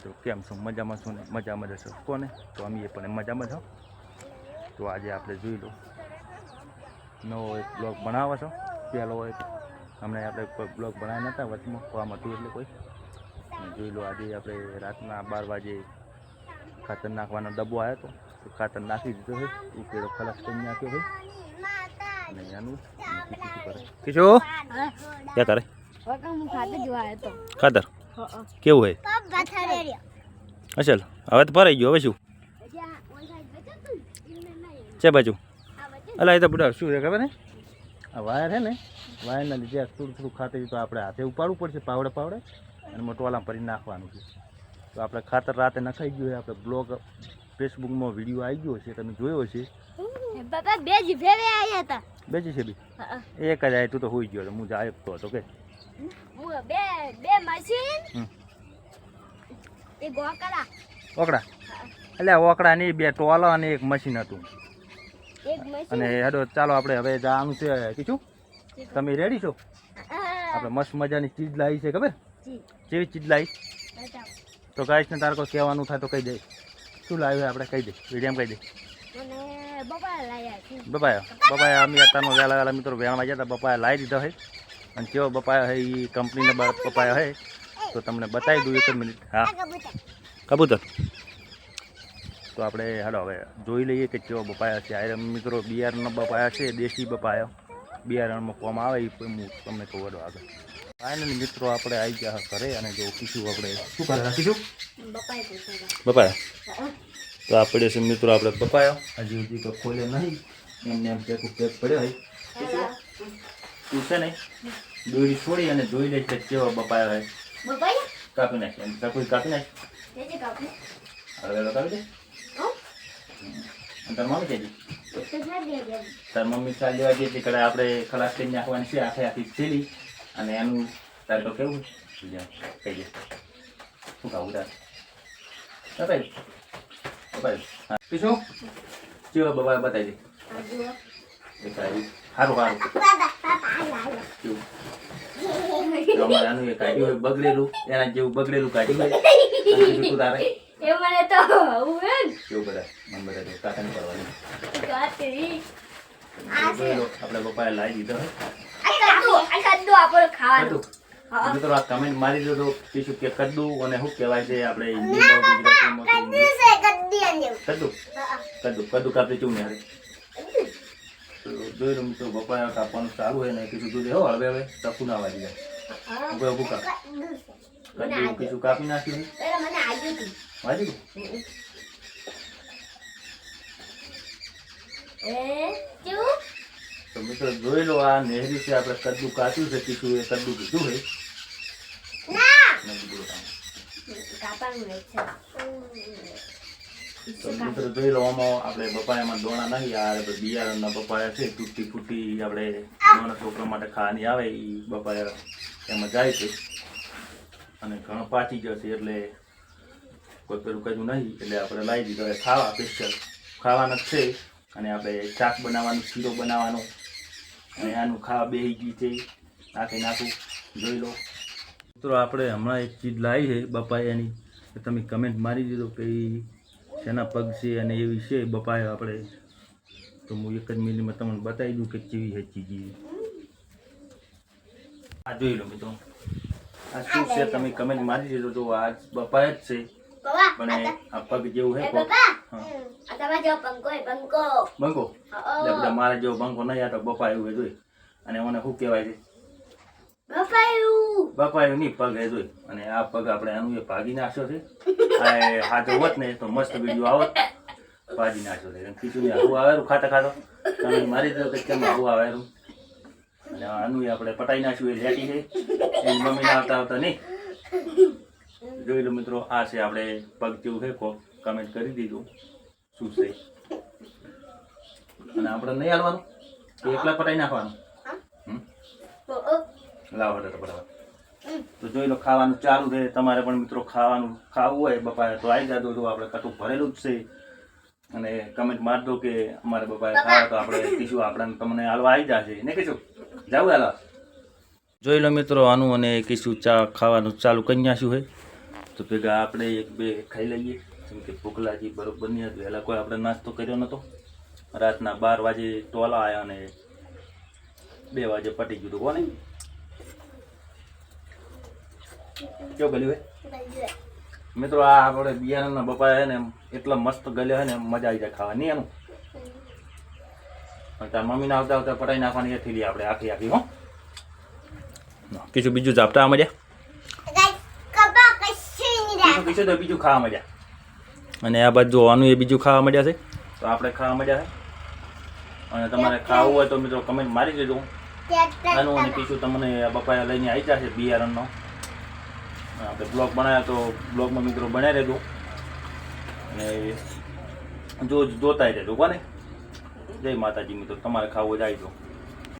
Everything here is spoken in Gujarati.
મિત્રો કેમ છો? મજામાં છો ને? મજામાં જશો કોને? તો અમે પણ મજામાં છો તો આજે આપણે જોઈ લો. નવો એક બ્લોગ બનાવો છો. પહેલો એક. હમણાં આપણે કોઈ બ્લોગ બનાવ્યા નહોતા વચમાં કામ હતું એટલે કોઈ. જોઈ લો આજે આપણે રાતના બાર વાગે ખાતર નાખવાનો ડબ્બો આવ્યો હતો તો ખાતર નાખી દીધો હોય ઉકેડો ખલાસ કરી નાખ્યો હોય અને એનું કિશો? ક્યાં તારે? ખાતર? કેવું હોય અસલ હવે તો ભરાઈ ગયો. હવે શું? છે બાજુ. અલા એ તો બધા શું છે ખબર ને આ વાયર હે ને વાયરના લીધે આ થોડું થોડું ખાતર તો આપણે હાથે ઉપાડવું પડશે પાવડે પાવડે અને મોટવાલા ભરી નાખવાનું છે. તો આપણે ખાતર રાતે નખાઈ ગયું હોય આપણે બ્લોગ ફેસબુકમાં વીડિયો આવી ગયો છે તમે જોયો છે બાપા બે જ ફેરે આયા હતા. બેજી છે બી. એક જ આય તું તો હોઈ ગયો હું જાય તો હતો કે. હું બે બે મશીન હમ. ગોકડા ઓકડા એટલે ઓકડા ની બે ટોલો અને એક મશીન હતું. અને હેડો ચાલો આપણે હવે જવાનું છે કીધું? તમે રેડી છો? આપણે મસ્ત મજાની ચીજ લાવી છે ખબર? જી. કેવી ચીજ લાવી? તો તો ગાઈશને તારે કોઈ કહેવાનું થાય તો કહી દે. શું લાવ્યું આપણે કહી દે વીડિયો કહી દે. બપાયો બપાયા અમે અત્યારનો વહેલા વહેલા મિત્રો વેણવા ગયા હતા બપાયા લાવી દીધા હોય અને કેવો બપાયો હે એ કંપનીનો બપાયો હે તો તમને બતાવી દઉં એક મિનિટ હા. કબૂતર. તો આપણે હાલો હવે જોઈ લઈએ કે કેવો બપાયા છે. આ મિત્રો બિયારણનો બપાયા છે દેશી બપાયો બિયારણમાં કોમ આવે એ હું તમને કહું વડો આગળ. ફાઇનલી મિત્રો આપણે આવી ગયા ઘરે અને જો કીધું આપણે. શું કરે રાખીશું? બપાયા તો આ પડ્યો છે મિત્રો આપણે બપાયો હજી સુધી તો ખોલે નહીં. એમને એમ પેક પેક પડ્યો હોય. તું છે ને દોરી છોડી અને જોઈ લે છે કેવો બપાયો હોય. કાપી નાખે એમ કાપી કાપી નાખ. હવે કાપી દે. તાર મમ્મી કહેજે તાર મમ્મી ચાલ લેવા જઈએ કડે આપણે ખલાસ કરીને નાખવાની છે આખે આખી થેલી. અને એનું તારે તો કેવું છે? કહી દે. શું ખાવું તારે? પીશું ચેવો બબાય બતાવી દે દેખાય સારું સારું બાબા બાબા આયા કેવું તો અમારે આનું એ કાઢ્યું હોય બગડેલું એના જેવું બગડેલું કાઢ્યું હોય તારે એ મને તો ને કેવું બધા મને બધા જો કાકાને કરવાની કાતરી જોઈ લો, આપણે પપ્પાએ લાવી દીધો મિત્રો આ કમેન્ટ મારી દો તો કીશું કે કદ્દુ અને શું કહેવાય છે આપણે તો કદ્દુ કદ્દુ કદ્દુ કાપી ચૂં ને તો જોઈ લો મિત્રો પપ્પાએ કાપવાનું સારું હોય ને કીધું તું હો હવે હવે ચકુ ના વાગી જાય. ઉભે ઊભું કાપ કીધું કાપી નાખ્યું વાજી ગયું? તો મિત્રો જોઈ લો આ નહેરી છે આપણે કદ્દુ કાપ્યું છે કીધું એ કદ્દુ કીધું હે ના! મેં કીધું કામ. કાપાનું છે. તો મિત્રો જોઈ લો, આમાં આપણે પપાયામાં દોણા નહીં આ બિયારણના બપાયા છે, તૂટી ફૂટી આપણે નાના છોકરા માટે ખાવાની આવે એ બપાયા એમાં જાય છે. અને ઘણો પાચી જશે એટલે કોઈ પેલું કહ્યું નહીં, એટલે આપણે લાવી દીધો. હવે ખાવા સ્પેશિયલ ખાવાના છે. અને આપણે શાક બનાવવાનું, શીરો બનાવવાનો. અને આનું ખાવા બેહી ગયું છે. નાખી નાખું. જોઈ લો. મિત્રો, આપણે હમણાં એક ચીજ લાવી છે બપાયાની. તમે કમેન્ટ મારી દીધો કે શેના પગ છે અને એવી છે બપાયો આપણે. તો હું એક જ મિનિટમાં તમને બતાવી દઉં કે કેવી છે ચીજી આ જોઈ લો મિત્રો. આ શું છે? તમે કમેન્ટ મારી દીધો તો આ બપાય જ છે. પણ આ પગ જેવું હે. બંકો જેવો બંકો બધા મારા જેવો બંકો નહીં આ તો બપાય એવું જોઈ અને મને શું કહેવાય છે? બપાયું નહીં પગ હે જોઈ. અને આ પગ આપણે આનું એ ભાગી નાખ્યો છે. આ હાથો હોત ને તો મસ્ત બીજું આવત. ભાજી નાખ્યો છે. ખીચું ને આવું આવેલું ખાતા ખાતો તમે મારી દો કે કેમ આવું આવેલું અને આનું આપણે પટાઈ નાખ્યું એ લેટી છે એની મમ્મીને આવતા આવતા નહીં. જોઈ લો મિત્રો આ છે આપણે પગ જેવું છે કો કમેન્ટ કરી દીધું. શું છે? અને આપણે નહીં હાલવાનું? એકલા પટાઈ નાખવાનું? હમ? લાવો એટલે બરાબર. તો જોઈ લો ખાવાનું ચાલુ રહે. તમારે પણ મિત્રો ખાવાનું ખાવું હોય બપાય તો આવી જાજો. તો આપણે કટું ભરેલું જ છે. અને કમેન્ટ માર દો કે અમારે બપાએ ખાવા તો આપણે કીશું આપણે તમને હાલવા આવી જશે. ને કીશું જાવું હાલવા જોઈ લો મિત્રો આનું અને કીશું ચા ખાવાનું ચાલુ કરી નાખ્યું હોય તો ભેગા આપણે એક બે ખાઈ લઈએ. જેમ કે ભૂખ લાગી બરોબર નહીં હતી વહેલા કોઈ આપણે નાસ્તો કર્યો નહોતો રાતના બાર વાગે ટોલા આવ્યા અને બે વાગે પટી ગયું હતું. કોને કેવું ગલ્યું હે? મિત્રો આ આપણે બિયારણના બપા હે ને એટલા મસ્ત ગલ્યો હે ને મજા આવી જાય ખાવાની એનું? અને તાર મમ્મીને આવતા આવતા પટાઈ નાખવાની એ થેલી આપણે આખી આખી હો. કીધું બીજું ઝાપટા મજા કશું તો બીજું ખાવા મજા. અને આ બાજુ જોવાનું એ બીજું ખાવા મજા છે? તો આપણે ખાવા મજા છે. અને તમારે ખાવું હોય તો મિત્રો કમેન્ટ મારી દેજો. આનું અને કીધું તમને આ બપાયા લઈને આવી જશે બિયારણનો. આપણે બ્લોગ બનાવ્યા તો બ્લોગમાં મિત્રો બનાવી રહેજો. અને જો જોતા રહેજો કોને જય માતાજી મિત્રો, તમારે ખાવું જાય તો